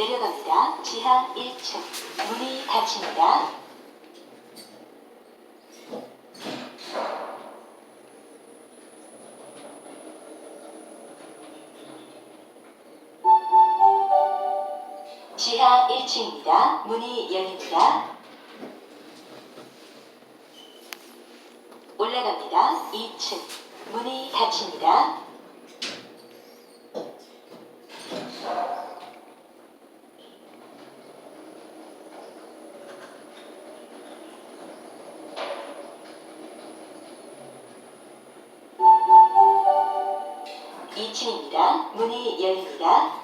내려갑니다. 지하 1층. 문이 닫힙니다. 지하 1층입니다. 문이 열립니다. 올라갑니다. 2층. 문이 닫힙니다. 이층입니다 문이 열립니다.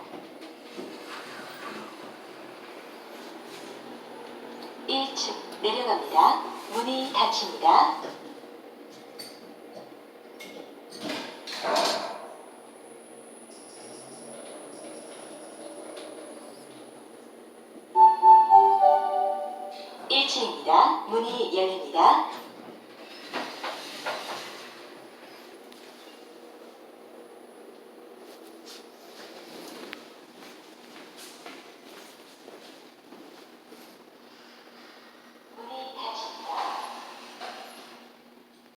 1층 내려갑니다. 문이 닫힙니다. 일층입니다 문이 열립니다.